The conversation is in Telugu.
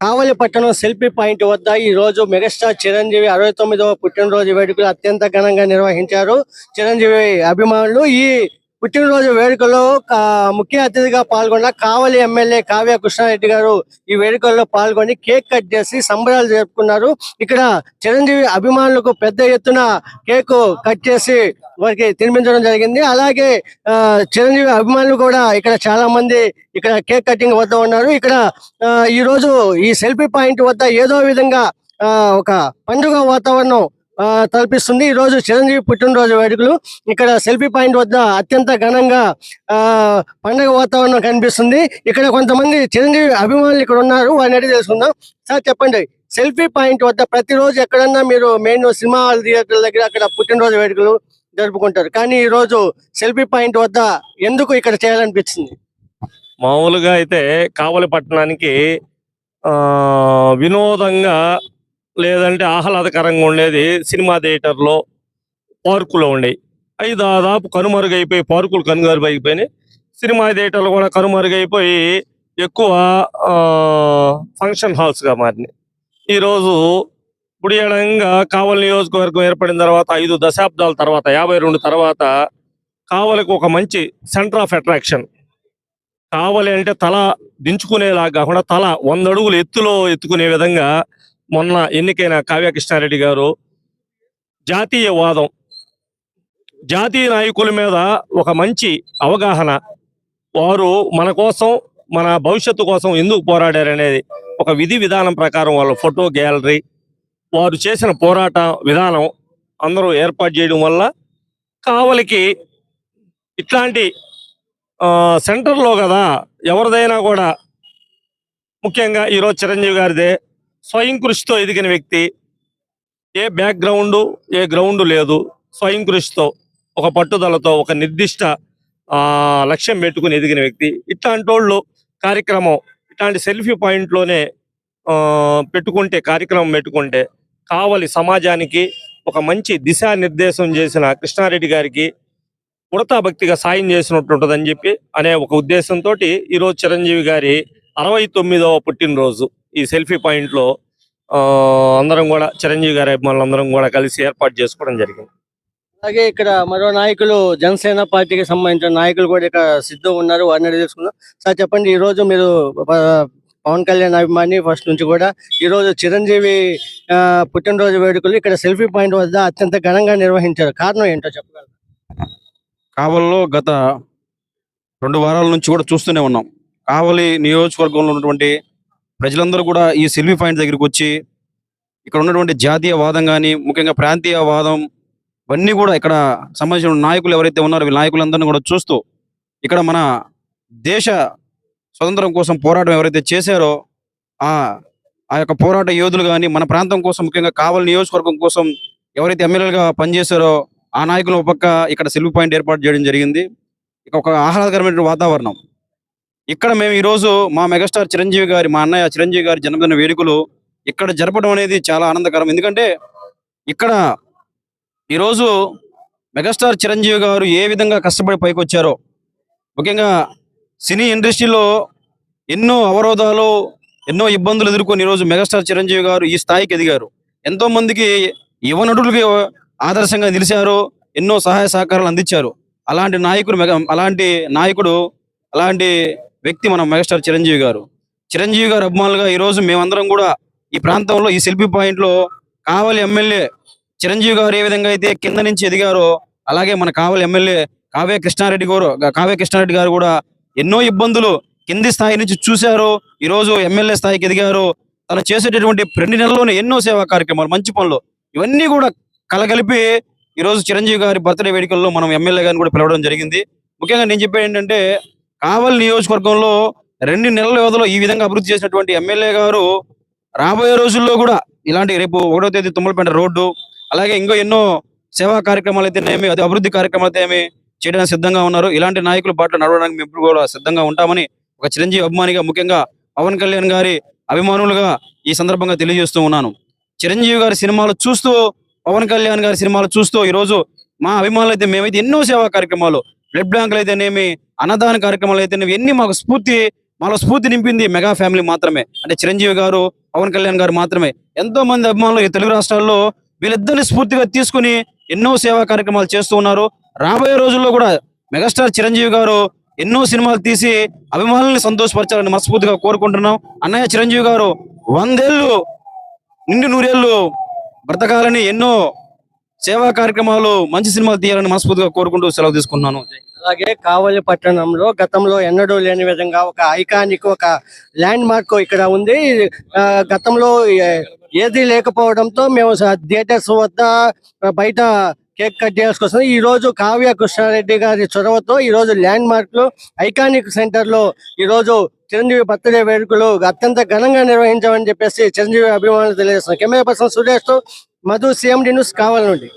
కావలి పట్టణం సెల్ఫీ పాయింట్ వద్ద ఈ రోజు మెగాస్టార్ చిరంజీవి అరవై తొమ్మిదవ పుట్టినరోజు వేడుకలు అత్యంత ఘనంగా నిర్వహించారు. చిరంజీవి అభిమానులు ఈ పుట్టినరోజు వేడుకలో ముఖ్య అతిథిగా పాల్గొన్న కావలి ఎమ్మెల్యే కావ్య కృష్ణారెడ్డి గారు ఈ వేడుకల్లో పాల్గొని కేక్ కట్ చేసి సంబరాలు జరుపుకున్నారు. ఇక్కడ చిరంజీవి అభిమానులకు పెద్ద ఎత్తున కేక్ కట్ చేసి వారికి తినిపించడం జరిగింది. అలాగే ఆ, చిరంజీవి అభిమానులు కూడా ఇక్కడ చాలా మంది ఇక్కడ కేక్ కటింగ్ వద్ద ఉన్నారు. ఇక్కడ ఆ, ఈ రోజు ఈ సెల్ఫీ పాయింట్ వద్ద ఏదో విధంగా ఆ, ఒక పండుగ వాతావరణం తలపిస్తుంది. ఈ రోజు చిరంజీవి పుట్టినరోజు వేడుకలు. ఇక్కడ సెల్ఫీ పాయింట్ వద్ద అత్యంత ఘనంగా ఆ వాతావరణం కనిపిస్తుంది. ఇక్కడ కొంతమంది చిరంజీవి అభిమానులు ఇక్కడ ఉన్నారు. వారిని అడిగి తెలుసుకుందాం. సార్ చెప్పండి. సెల్ఫీ పాయింట్ వద్ద ప్రతిరోజు ఎక్కడన్నా మీరు మెయిన్ సినిమా హాల్ థియేటర్ దగ్గర అక్కడ పుట్టినరోజు వేడుకలు జరుపుకుంటారు. కానీ ఈ రోజు సెల్ఫీ పాయింట్ వద్ద ఎందుకు ఇక్కడ చేయాలనిపించింది? మామూలుగా అయితే కావలి పట్టణానికి ఆ, వినోదంగా లేదంటే ఆహ్లాదకరంగా ఉండేది. సినిమా థియేటర్లో పార్కులో ఉండేవి. అవి దాదాపు కనుమరుగైపోయి పార్కులు కనుమరుగైపోయినాయి సినిమా థియేటర్లు కూడా కనుమరుగైపోయి ఎక్కువ ఆ, ఫంక్షన్ హాల్స్గా మారినాయి. ఈరోజు బుడియడంగా కావలి నియోజకవర్గం ఏర్పడిన తర్వాత ఐదు దశాబ్దాల తర్వాత యాభై రెండు తర్వాత కావలికి ఒక మంచి సెంటర్ ఆఫ్ అట్రాక్షన్. కావాలి అంటే తల దించుకునేలా కాకుండా తల వంద అడుగులు ఎత్తులో ఎత్తుకునే విధంగా మొన్న ఎన్నికైన కావ్య కృష్ణారెడ్డి గారు జాతీయవాదం జాతీయ నాయకుల మీద ఒక మంచి అవగాహన వారు మన కోసం మన భవిష్యత్తు కోసం ఎందుకు పోరాడారనేది ఒక విధి విధానం ప్రకారం వాళ్ళ ఫోటో గ్యాలరీ వారు చేసిన పోరాట విధానం అందరూ ఏర్పాటు చేయడం వల్ల కావలికి ఇట్లాంటి సెంటర్లో కదా ఎవరిదైనా కూడా ముఖ్యంగా ఈరోజు చిరంజీవి గారిదే స్వయం కృషితో ఎదిగిన వ్యక్తి ఏ బ్యాక్గ్రౌండ్ ఏ గ్రౌండ్ లేదు. స్వయం కృషితో ఒక పట్టుదలతో ఒక నిర్దిష్ట ఆ, లక్ష్యం పెట్టుకుని ఎదిగిన వ్యక్తి. ఇట్లాంటి వాళ్ళు కార్యక్రమం ఇట్లాంటి సెల్ఫీ పాయింట్లోనే ఆ, పెట్టుకుంటే కార్యక్రమం పెట్టుకుంటే కావలి సమాజానికి ఒక మంచి దిశానిర్దేశం చేసిన కృష్ణారెడ్డి గారికి ఉడతా భక్తిగా సాయం చేసినట్టు ఉంటుందని చెప్పి అనే ఒక ఉద్దేశంతో ఈరోజు చిరంజీవి గారి అరవై తొమ్మిదవ పుట్టినరోజు. ఈ సెల్ఫీ పాయింట్లో ఆ, అందరం కూడా చిరంజీవి గారి అభిమానులు అందరం కూడా కలిసి ఏర్పాటు చేసుకోవడం జరిగింది. అలాగే ఇక్కడ మరో నాయకులు జనసేన పార్టీకి సంబంధించిన నాయకులు కూడా ఇక్కడ సిద్ధం ఉన్నారు. వారిని అడిగి తెలుసుకుందాం. సార్ చెప్పండి ఈ రోజు మీరు పవన్ కళ్యాణ్ అభిమాని ఫస్ట్ నుంచి కూడా ఈ రోజు చిరంజీవి ఆ, పుట్టినరోజు వేడుకలు ఇక్కడ సెల్ఫీ పాయింట్ వద్ద అత్యంత ఘనంగా నిర్వహించారు. కారణం ఏంటో చెప్పగలరు? కావలిలో గత రెండు వారాల నుంచి కూడా చూస్తూనే ఉన్నాం. కావలి నియోజకవర్గంలో ఉన్నటువంటి ప్రజలందరూ కూడా ఈ సెల్ఫీ పాయింట్ దగ్గరికి వచ్చి ఇక్కడ ఉన్నటువంటి జాతీయ వాదం కానీ ముఖ్యంగా ప్రాంతీయ వాదం ఇవన్నీ కూడా ఇక్కడ సంబంధించిన నాయకులు ఎవరైతే ఉన్నారో వీళ్ళ నాయకులందరినీ కూడా చూస్తూ ఇక్కడ మన దేశ స్వతంత్రం కోసం పోరాటం ఎవరైతే చేశారో ఆ ఆ యొక్క పోరాట యోధులు కానీ మన ప్రాంతం కోసం ముఖ్యంగా కావలి నియోజకవర్గం కోసం ఎవరైతే ఎమ్మెల్యేలుగా పనిచేశారో ఆ నాయకులు ఒక పక్క ఇక్కడ సెల్ఫీ పాయింట్ ఏర్పాటు చేయడం జరిగింది. ఇక ఒక ఆహ్లాదకరమైన వాతావరణం. ఇక్కడ మేము ఈరోజు మా మెగాస్టార్ చిరంజీవి గారి మా అన్నయ్య చిరంజీవి గారి జన్మదిన వేడుకలు ఇక్కడ జరపడం అనేది చాలా ఆనందకరం. ఎందుకంటే ఇక్కడ ఈరోజు మెగాస్టార్ చిరంజీవి గారు ఏ విధంగా కష్టపడి పైకి వచ్చారో ముఖ్యంగా సినీ ఇండస్ట్రీలో ఎన్నో అవరోధాలు ఎన్నో ఇబ్బందులు ఎదుర్కొని ఈరోజు మెగాస్టార్ చిరంజీవి గారు ఈ స్థాయికి ఎదిగారు. ఎంతో మందికి యువ నటులకి ఆదర్శంగా నిలిచారు ఎన్నో సహాయ సహకారాలు అందించారు. అలాంటి నాయకుడు మెగా అలాంటి నాయకుడు అలాంటి వ్యక్తి మన మెగాస్టార్ చిరంజీవి గారు. చిరంజీవి గారు అభిమానులుగా ఈరోజు మేమందరం కూడా ఈ ప్రాంతంలో ఈ సెల్ఫీ పాయింట్లో కావలి ఎమ్మెల్యే చిరంజీవి గారు ఏ విధంగా అయితే కింద నుంచి ఎదిగారో అలాగే మన కావలి ఎమ్మెల్యే కావ్య కృష్ణారెడ్డి గారు కావ్య కృష్ణారెడ్డి గారు కూడా ఎన్నో ఇబ్బందులు కింది స్థాయి నుంచి చూశారు. ఈ రోజు ఎమ్మెల్యే స్థాయికి ఎదిగారు. తను చేసేటటువంటి రెండు నెలల్లోనే ఎన్నో సేవా కార్యక్రమాలు మంచి పనులు ఇవన్నీ కూడా కలగలిపి ఈ రోజు చిరంజీవి గారి బర్త్డే వేడుకల్లో మనం ఎమ్మెల్యే గారిని కూడా పిలవడం జరిగింది. ముఖ్యంగా నేను చెప్పేది ఏంటంటే కావలి నియోజకవర్గంలో రెండు నెలల వ్యవధిలో ఈ విధంగా అభివృద్ధి చేసినటువంటి ఎమ్మెల్యే గారు రాబోయే రోజుల్లో కూడా ఇలాంటి రేపు ఒకటో తేదీ తుమ్మలపేట రోడ్డు అలాగే ఇంకో ఎన్నో సేవా కార్యక్రమాలు అయితేనేమి అది అభివృద్ధి కార్యక్రమాలు అయితే ఏమి చేయడానికి సిద్ధంగా ఉన్నారు. ఇలాంటి నాయకుల పాటలు నడవడానికి మేము కూడా సిద్ధంగా ఉంటామని ఒక చిరంజీవి అభిమానిగా ముఖ్యంగా పవన్ కళ్యాణ్ గారి అభిమానులుగా ఈ సందర్భంగా తెలియజేస్తూ ఉన్నాను. చిరంజీవి గారి సినిమాలు చూస్తూ పవన్ కళ్యాణ్ గారి సినిమాలు చూస్తూ ఈ రోజు మా అభిమానులు అయితే మేమైతే ఎన్నో సేవా కార్యక్రమాలు బ్లడ్ బ్యాంకులు అయితేనేమి అన్నదాన కార్యక్రమాలు అయితేనేమి ఎన్ని మాకు స్ఫూర్తి మాలో స్ఫూర్తి నింపింది మెగా ఫ్యామిలీ మాత్రమే. అంటే చిరంజీవి గారు పవన్ కళ్యాణ్ గారు మాత్రమే. ఎంతో మంది అభిమానులు ఈ తెలుగు రాష్ట్రాల్లో వీళ్ళిద్దరిని స్ఫూర్తిగా తీసుకుని ఎన్నో సేవా కార్యక్రమాలు చేస్తూ ఉన్నారు. రాబోయే రోజుల్లో కూడా మెగాస్టార్ చిరంజీవి గారు ఎన్నో సినిమాలు తీసి అభిమానుల్ని సంతోషపరచాలని మనస్ఫూర్తిగా కోరుకుంటున్నాం. అన్నయ్య చిరంజీవి గారు వందేళ్ళు నిండు నూరేళ్ళు బ్రతకాలని ఎన్నో సేవా కార్యక్రమాలు మంచి సినిమాలు తీయాలని మనస్ఫూర్తిగా కోరుకుంటూ సెలవు తీసుకున్నాను అలాగే కావలి పట్టణంలో గతంలో ఎన్నడూ లేని విధంగా ఒక ఐకానిక్ ఒక ల్యాండ్ మార్క్ ఇక్కడ ఉంది. ఆ, గతంలో ఏది లేకపోవడంతో మేము థియేటర్స్ వద్ద బయట కేక్ కట్ చేసుకొస్తాం ఈ రోజు కావ్య కృష్ణారెడ్డి గారి చొరవతో ఈ రోజు ల్యాండ్ మార్క్లో ఐకానిక్ సెంటర్లో ఈ రోజు చిరంజీవి బర్త్డే వేడుకలు అత్యంత ఘనంగా నిర్వహించామని చెప్పేసి చిరంజీవి అభిమానులు తెలియజేస్తున్నారు. కెమెరా పర్సన్ సురేష్తో మధు సీఎండి న్యూస్ కావాల నుండి